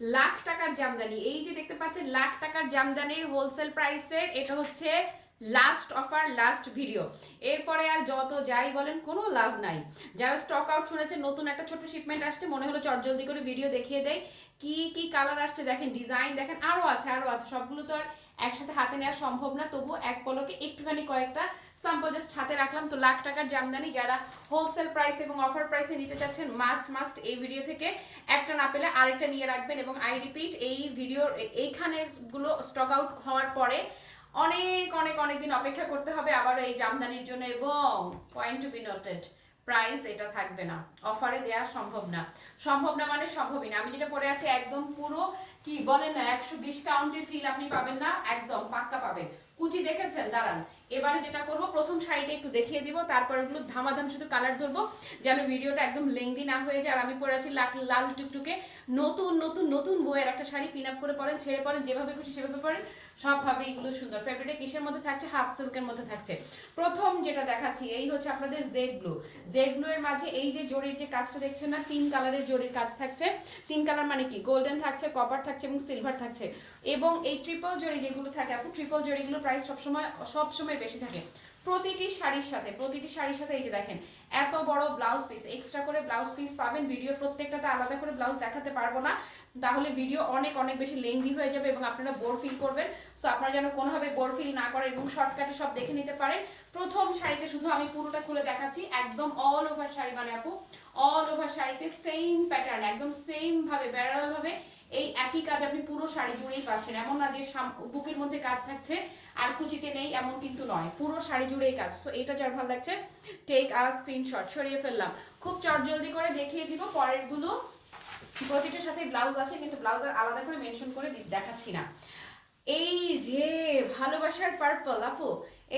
লাখ টাকার জামদানি। এই যে দেখতে পাচ্ছেন, লাখ টাকার জামদানির হোলসেল প্রাইসের এটা হচ্ছে লাস্ট অফার লাস্ট ভিডিও এরপরে আর যত যাই বলেন, কোনো লাভ নাই। যারা স্টক আউট শুনেছেন নতুন একটা ছোট শিপমেন্ট আসছে, মনে হলো চটজলদি করে ভিডিও দেখিয়ে দেয় কি কি কালার আসছে দেখেন ডিজাইন দেখেন আরও আছে আরও আছে। সবগুলো তো আর একসাথে হাতে নেওয়া সম্ভব না তবু এক পলকে একটুখানি কয়েকটা স্যাম্পল জাস্ট হাতে রাখলাম। তো লাখ টাকার জামদানি যারা হোলসেল প্রাইস এবং অফার প্রাইসে নিতে চাচ্ছেন মাস্ট মাস্ট এই ভিডিও থেকে একটা না পেলে আরেকটা নিয়ে রাখবেন এবং আই রিপিট এই ভিডিওর এইখানেরগুলো স্টক আউট হওয়ার পরে অনেক অনেক অনেক দিন অপেক্ষা করতে হবে আবারও এই জামদানির জন্য এবং point to be noted price এটা থাকবে না। অফারে দেওয়া সম্ভব না। সম্ভব না মানে সম্ভবই না। আমি যেটা পরে আছি, একদম পুরো কি বলেন না, একশো বিশ কাউন্টের ফিল আপনি পাবেন না, একদম পাক্কা পাবেন। কুচি দেখেছেন? দাঁড়ান। এবারে যেটা করব, প্রথম শাড়িটা একটু দেখিয়ে দিব, তারপর এগুলো ধামাধাম শুধু কালার ধরবো, যেন ভিডিওটা একদম লেংদি না হয়ে যায়। আর আমি পরে আছি লাল লাল টুকটুকে। নতুন নতুন নতুন বইয়ের একটা শাড়ি পিন আপ করে পরেন, ছেড়ে পরেন, যেভাবে খুশি সেভাবে পরেন। সবভাবে এগুলো সুন্দর। ফেব্রিকটা কিসের মধ্যে থাকছে? হাফ সিল্কের মধ্যে থাকছে। প্রথম যেটা দেখাচ্ছি, এই হচ্ছে আপনাদের জেড ব্লু জেড ব্লু এর মাঝে এই যে জরির যে কাজটা দেখছেন না, তিন কালারের জরির কাজ থাকছে। তিন কালার মানে কি? গোল্ডেন থাকছে কপার থাকছে এবং সিলভার থাকছে। এবং এই ট্রিপল জরি যেগুলো থাকে, আপু ট্রিপল জরিগুলো প্রাইস সবসময় সবসময় বেশি থাকে। প্রতিটি শাড়ির সাথে, প্রতিটি শাড়ির সাথে এই যে দেখেন, এত বড় ব্লাউজ পিস এক্সট্রা করে ব্লাউজ পিস পাবেন ভিডিও প্রত্যেকটাতে আলাদা করে ব্লাউজ দেখাতে পারব না। তাহলে ভিডিও অনেক অনেক বেশি লেংদি হয়ে যাবে এবং আপনারা বোর ফিল করবেন। সো আপনারা যেন কোনোভাবে বোর ফিল না করেন এবং শর্টকাটে সব দেখে নিতে পারেন। প্রথম শাড়িতে শুধু আমি পুরোটা খুলে দেখাচ্ছি, একদম অল ওভার শাড়ি মানে আপু অল ওভার শাড়িতে সেম প্যাটার্ন একদম সেম ভাবে ব্যারাল ভাবে, এই একই কাজ আপনি পুরো শাড়ি জুড়েই পাচ্ছেন। এমন না যে বুকের মধ্যে কাজ থাকছে, আর কুচিতে নেই, এমন কিন্তু নয়। পুরো শাড়ি জুড়েই কাজ। সো এটা যার ভালো লাগছে টেক আ স্ক্রিনশট সরিয়ে ফেললাম। খুব চটজলদি করে দেখিয়ে দিব পরেরগুলো প্রতিটার সাথে ব্লাউজ আছে, কিন্তু ব্লাউজ আর আলাদা করে মেনশন করে দেখাচ্ছি না। এই রে, ভালোবাসার পার্পল আপু।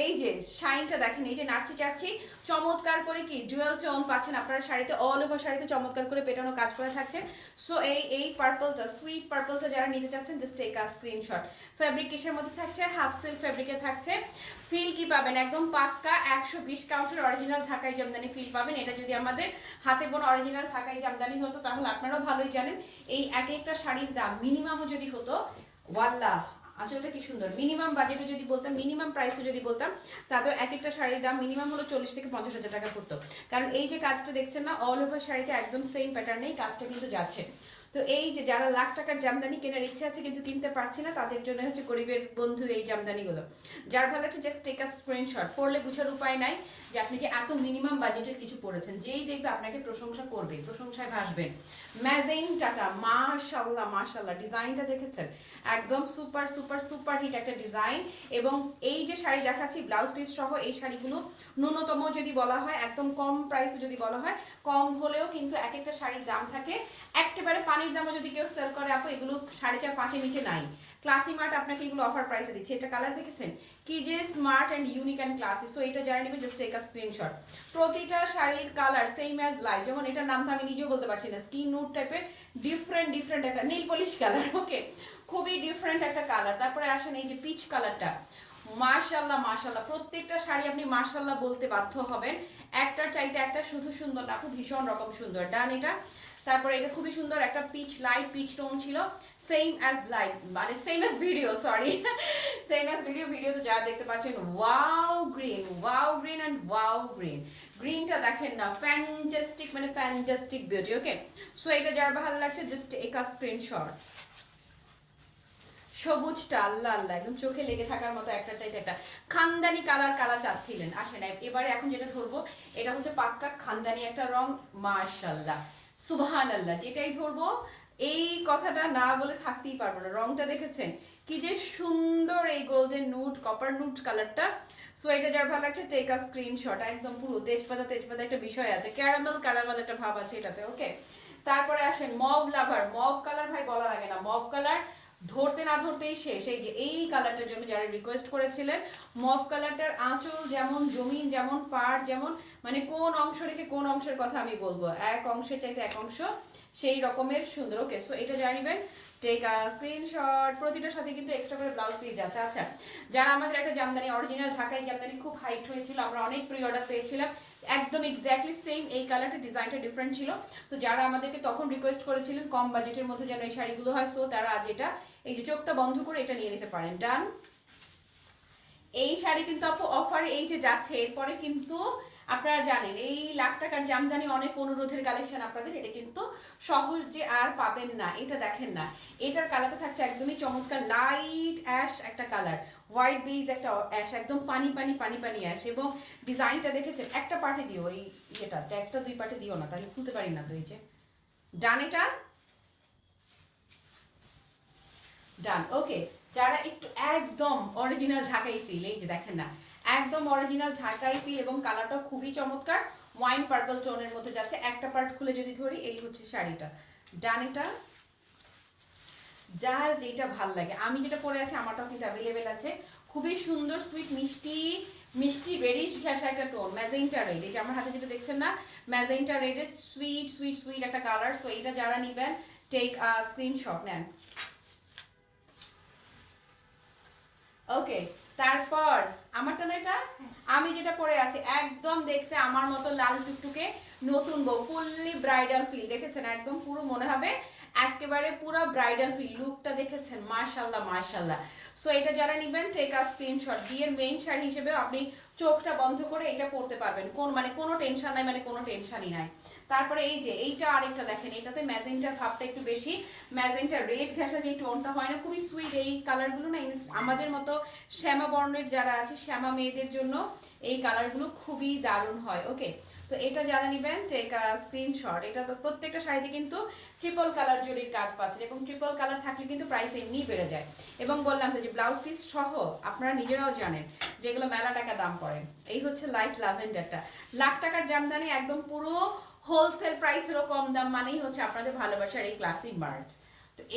এই যে, শাইনটা দেখেন, এই যে নাচি চাচ্ছি, চমৎকার করে কি ডুয়েল টোন পাচ্ছেন আপনার শাড়িতে অল ওভার শাড়িতে চমৎকার করে পেটানো কাজ করা থাকছে। সো এই এই পার্পলটা সুইট পার্পলটা যারা নিতে চাচ্ছেন জাস্ট টেক আ স্ক্রিনশট ফ্যাব্রিকেশনের মধ্যে থাকছে হাফ সিল্ক ফ্যাব্রিকে থাকছে। ফিল কি পাবেন? একদম পাক্কা একশো বিশ কাউন্টের অরিজিনাল ঢাকাই জামদানি ফিল পাবেন। এটা যদি আমাদের হাতে বোনা অরিজিনাল ঢাকাই জামদানি হতো, তাহলে আপনারাও ভালোই জানেন। এই এক একটা শাড়ির দাম মিনিমামও যদি হতো, ওয়াল্লাহ আসলে কি সুন্দর? মিনিমাম বাজেটে যদি বলতাম মিনিমাম প্রাইসে যদি বলতাম তাতেও এক একটা শাড়ির দাম মিনিমাম হলো চল্লিশ থেকে পঞ্চাশ হাজার টাকা পড়তো। কারণ এই যে কাজটা দেখছেন না অল ওভার শাড়িতে একদম সেম প্যাটার্নেই কাজটা কিন্তু যাচ্ছে। তো এই যে যারা লাখ টাকার জামদানি কেনার ইচ্ছে আছে কিন্তু কিনতে পারছে না, তাদের জন্য হচ্ছে গরিবের বন্ধু এই জামদানিগুলো। যার ভালো লাগছে জাস্ট টেক আ স্ক্রিনশট পড়লে বুঝার উপায় নাই। যে আপনি যে এত মিনিমাম বাজেটের কিছু পড়েছেন, যেই দেখবে আপনাকে প্রশংসা করবে, প্রশংসায় ভাসবেন ম্যাজেইন টাকা মাশাল্লাহ মাশাল্লাহ ডিজাইনটা দেখেছেন? একদম সুপার সুপার সুপার হিট একটা ডিজাইন এবং এই যে শাড়ি দেখাচ্ছি ব্লাউজ পিস সহ এই শাড়িগুলো ন্যূনতম যদি বলা হয়, একদম কম প্রাইসে যদি বলা হয়, কম হলেও কিন্তু এক একটা শাড়ির দাম থাকে। একেবারে পানির দামও যদি কেউ সেল করে, আপু, এগুলো সাড়ে চার, পাঁচের নিচে নাই। ক্লাসি মার্ট আপনাকে এগুলো অফার প্রাইসে দিচ্ছে। এটা কালার দেখেছেন? কি যে smart and unique and classy so এটা যারা নেবে জাস্ট টেক আ স্ক্রিনশট প্রতিটা শাড়ির কালার সেম অ্যাজ লাইট যেমন এটার নাম তো আমি নিজেও বলতে পারছি না। স্কিন নুট টাইপের ডিফারেন্ট ডিফারেন্ট একটা নীল পলিশ কালার ওকে খুবই ডিফারেন্ট একটা কালার তারপরে আসেন এই যে পিচ কালারটা মাশাল্লাহ মাশাল্লাহ প্রত্যেকটা শাড়ি আপনি মাশাল্লাহ বলতে বাধ্য হবেন। একটার চাইতে একটা শুধু সুন্দর না, খুব ভীষণ রকম সুন্দর। ডান এটা। তারপরে এটা খুবই সুন্দর একটা পিচ লাইট পিচ টোন ছিল। সেম অ্যাজ লাইট মানে same as video sorry same as video video তো যারা দেখতে পাচ্ছেন wow green wow green and wow green গ্রিনটা দেখেন না ফ্যান্টাস্টিক মানে ফ্যান্টাস্টিক বিউটি ওকে সো এটা যার ভালো লাগছে জাস্ট একা স্ক্রিনশট সবুজটা আল্লাহ আল্লাহ, একদম চোখে লেগে থাকার মতো একটা চাইতে একটা। খানদানি কালার কালার চাচ্ছিলেন আসেন এবারে এখন যেটা ধরবো, এটা হচ্ছে পাক্কা খানদানি একটা রং মাশাল্লাহ সুবহান আল্লাহ যেটাই ধরবো, এই কথাটা না বলে থাকতেই পারব না। রংটা দেখেছেন? কি যে সুন্দর এই গোল্ডেন নুট কপার নুট কালারটা সো এটা যার ভালো লাগছে টেক আ স্ক্রিনশট একদম পুরো তেজপাতা তেজপাতা একটা বিষয় আছে। ক্যারামেল ক্যারামেল একটা ভাব আছে এটাতে ওকে তারপরে আসেন মভ লাভার মভ কালার ভাই বলা লাগে না। মভ কালার ধরতে না ধরতেই শেষ। এই যে এই কালারটার জন্য যারা রিকোয়েস্ট করেছিলেন মফ কালারটার আঁচল যেমন, জমিন যেমন, পাড় যেমন মানে কোন অংশ রেখে কোন অংশের কথা আমি বলব। এক অংশের চাইতে এক অংশ সেই রকমের সুন্দর। ওকে সো এটা জানিবেন। টেক আ স্ক্রিনশট প্রতিটার সাথে কিন্তু এক্সট্রা করে ব্লাউজ পিস যাচ্ছে। আচ্ছা যারা আমাদের একটা জামদানি অরিজিনাল ঢাকায় জামদানি খুব হাইট হয়েছিল, আমরা অনেক প্রি অর্ডার পেয়েছিলাম। একদম এক্স্যাক্টলি সেম এই কালারটা ডিজাইনটা ডিফারেন্ট ছিল। তো যারা আমাদেরকে তখন রিকোয়েস্ট করেছিলেন, কম বাজেটের মধ্যে যেন এই শাড়িগুলো হয় সো তারা আজ এটা, এই যে চোখটা বন্ধ করে এটা নিয়ে নিতে পারেন। ডান এই শাড়ি কিন্তু আপু অফারে এই যে যাচ্ছে, এরপরে কিন্তু আপনারা জানেন, এই লাখ টাকার জামদানি অনেক অনুরোধের কালেকশন আপনাদের, এটা কিন্তু সহজে আর পাবেন না, এটা দেখেন না। এটার কালারটা থাকছে একদমই চমৎকার লাইট অ্যাশ একটা কালার হোয়াইট বেজ একটা অ্যাশ একদম পানি পানি পানি পানি অ্যাশ এবং ডিজাইনটা দেখেছেন, একটা পার্টে দিও, এই ইয়েটা, একটা দুই পার্টে দিও না, তাহলে খুলতে পারি না তো এই যে। ডান এটা? ডান ওকে যারা একটু একদম অরিজিনাল ঢাকাই ফিল এই যে দেখেন না একদম অরিজিনাল ঢাকাই ফিল এবং কালারটা খুবই চমৎকার। ওয়াইন পার্পল টোনের মধ্যে যাচ্ছে। একটা পার্ট খুলে যদি ধরি, এই হচ্ছে শাড়িটা। ডান এটা। যার যেটা ভালো লাগে। আমি যেটা পরে আছি, আমারটাও কিন্তু অ্যাভেলেবেল আছে। খুবই সুন্দর সুইট মিষ্টি মিষ্টি রেডিশ ঘেঁষা একটা টোন ম্যাজেন্টা রেড এই যে আমার হাতে যেটা দেখছেন না ম্যাজেন্টা রেডের সুইট সুইট সুইট একটা কালার সো এইটা যারা নিবেন টেক স্ক্রিনশট নেন। ওকে তারপর আমারটা না এটা আমি যেটা পরে আছি একদম দেখতে আমার মতো লাল টুকটুকে নতুন বউ ফুললি ব্রাইডাল ফিল দেখেছেন? একদম পুরো মনে হবে একেবারে পুরো ব্রাইডাল ফিল লুকটা দেখেছেন? মার্শাল্লাহ মাশাল্লাহ। সো এটা যারা নেবেন টেক আ স্ক্রিনশট বিয়ের মেইন শাড়ি হিসেবে আপনি চোখটা বন্ধ করে এটা পরতে পারবেন। কোন মানে কোনো টেনশন নাই মানে কোনো টেনশনই নাই। তারপরে এই যে, এইটা আরেকটা দেখেন, এটাতে ম্যাজেন্টার ভাবটা একটু বেশি। ম্যাজেন্টা রেড ঘেঁষা যে টোনটা হয় না, খুবই সুইট এই কালারগুলো না আমাদের মতো শ্যামা বর্ণের যারা আছে, শ্যামা মেয়েদের জন্য এই কালারগুলো খুবই দারুণ হয় ওকে তো এটা যারা নেবেন টেক স্ক্রিনশট এটা তো প্রত্যেকটা শাড়িতে কিন্তু ট্রিপল কালার জরির কাজ পাচ্ছেন এবং ট্রিপল কালার থাকলে কিন্তু প্রাইস এমনিই বেড়ে যায়। এবং বললাম তো যে ব্লাউজ পিস সহ আপনারা নিজেরাও জানেন যেগুলো মেলা টাকা দাম পড়ে। এই হচ্ছে লাইট ল্যাভেন্ডারটা লাখ টাকার জামদানি একদম পুরো হোলসেল প্রাইসেরও কম দাম মানেই হচ্ছে আপনাদের ভালোবাসার এই ক্লাসিক মার্ট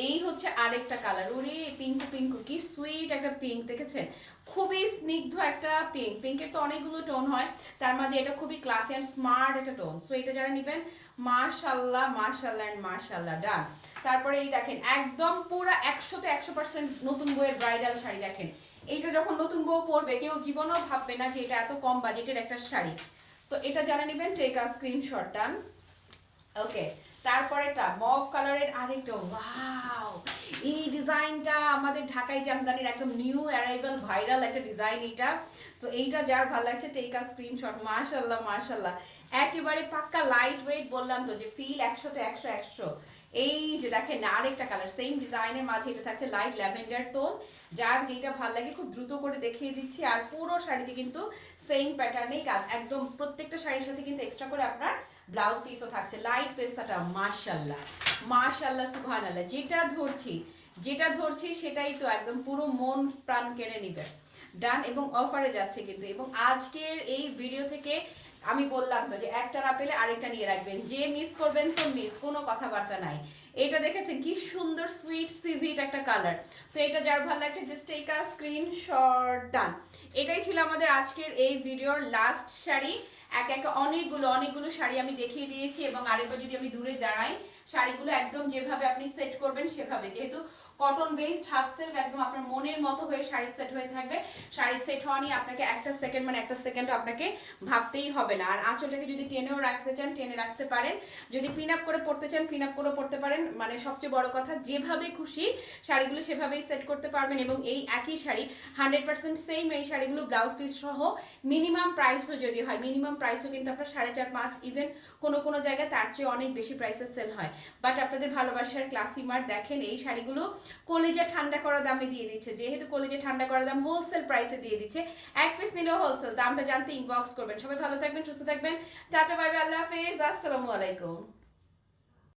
এই হচ্ছে আরেকটা কালার ওরে পিঙ্কু পিঙ্কু কি সুইট একটা পিঙ্ক দেখেছেন? খুবই স্নিগ্ধ একটা পিঙ্ক পিঙ্কের তো অনেকগুলো টোন হয়। তার মাঝে এটা খুবই ক্লাসি অ্যান্ড স্মার্ট একটা টোন সো এটা যারা নেবেন মার্শাল্লাহ মার্শাল্লাহ অ্যান্ড মার্শাল্লাহ ডান তারপরে এই দেখেন, একদম পুরো একশোতে একশো পার্সেন্ট নতুন বইয়ের ব্রাইডাল শাড়ি দেখেন। এইটা যখন নতুন বউ পরবে, কেউ জীবনেও ভাববে না যে এটা এত কম বাজেটের একটা শাড়ি। তো এটা যারা নেবেন take a screenshot done okay তারপরেটা mauve কালারের আরেকটা ওয়াও এই ডিজাইনটা আমাদের ঢাকাই জামদানির একদম নিউ অ্যারাইভাল ভাইরাল একটা ডিজাইন এইটা। তো এইটা যার ভালো লাগছে টেক স্ক্রিনশট মার্শাল্লাহ মার্শাল্লাহ একেবারে পাক্কা লাইট ওয়েট বললাম তো, যে ফিল একশোতে একশো একশো। এই যে দেখেন, আরেকটা কালার সেম ডিজাইনের মাঝে এটা থাকছে লাইট ল্যাভেন্ডার টোন যার যেটা ভালো লাগে, খুব দ্রুত করে দেখিয়ে দিচ্ছি। আর পুরো শাড়িতে কিন্তু সেম প্যাটার্নেই কাজ, একদম প্রত্যেকটা শাড়ির সাথে কিন্তু এক্সট্রা করে আপনার ব্লাউজ পিসও থাকছে লাইট পেস্তাটা মার্শাল্লাহ মার্শাল্লাহ সুবহানাল্লাহ, যেটা ধরছি যেটা ধরছি সেটাই তো একদম পুরো মন প্রাণ কেড়ে নিবে। ডান এবং অফারে যাচ্ছে কিন্তু, এবং আজকের এই ভিডিও থেকে আমি বললাম তো যে একটা না পেলে আরেকটা নিয়ে রাখবেন, যে মিস করবেন তো মিস কোনো কথাবার্তা নাই। এটা দেখেছেন কি সুন্দর সুইট সিভিট একটা কালার তো এটা যার ভালো লাগছে just take a screenshot done এটাই ছিল আমাদের আজকের এই ভিডিওর লাস্ট শাড়ি। এক এক অনেকগুলো অনেকগুলো শাড়ি আমি দেখিয়ে দিয়েছি এবং আরেকবার যদি আমি দূরে দাঁড়াই, শাড়িগুলো একদম যেভাবে আপনি সেট করবেন সেভাবে। যেহেতু কটন বেসড হাফ সিল্ক একদম আপনার মনের মতো হয়ে শাড়ি সেট হয়ে থাকবে। শাড়ি সেট হওয়া নিয়ে আপনাকে একটা সেকেন্ড মানে একটা সেকেন্ড আপনাকে ভাবতেই হবে না। আর আঁচলটাকে যদি টেনেও রাখতে চান, টেনে রাখতে পারেন। যদি পিন আপ করে পড়তে চান পিন আপ করে পড়তে পারেন। মানে সবচেয়ে বড় কথা, যেভাবে খুশি শাড়িগুলো সেভাবেই সেট করতে পারবেন এবং এই একই শাড়ি হান্ড্রেড পার্সেন্ট সেম এই শাড়িগুলো ব্লাউজ পিস সহ মিনিমাম প্রাইসও যদি হয় মিনিমাম প্রাইসও কিন্তু আপনার সাড়ে চার, পাঁচ ইভেন কোনো কোনো জায়গায় তার চেয়ে অনেক বেশি প্রাইসের সেল হয়। বাট আপনাদের ভালোবাসার ক্লাসি মার্ট দেখেন, এই শাড়িগুলো কলেজে ঠান্ডা করা দামে দিয়ে দিচ্ছে। যেহেতু কলেজে ঠান্ডা করা দাম হোলসেল প্রাইসে দিয়ে দিচ্ছে। এক পিস নিলেও হোলসেল দামটা জানতে ইনবক্স করবেন। সবাই ভালো থাকবেন, সুস্থ থাকবেন। টাটা ভাই আল্লাহ হাফেজ। আসসালামু আলাইকুম।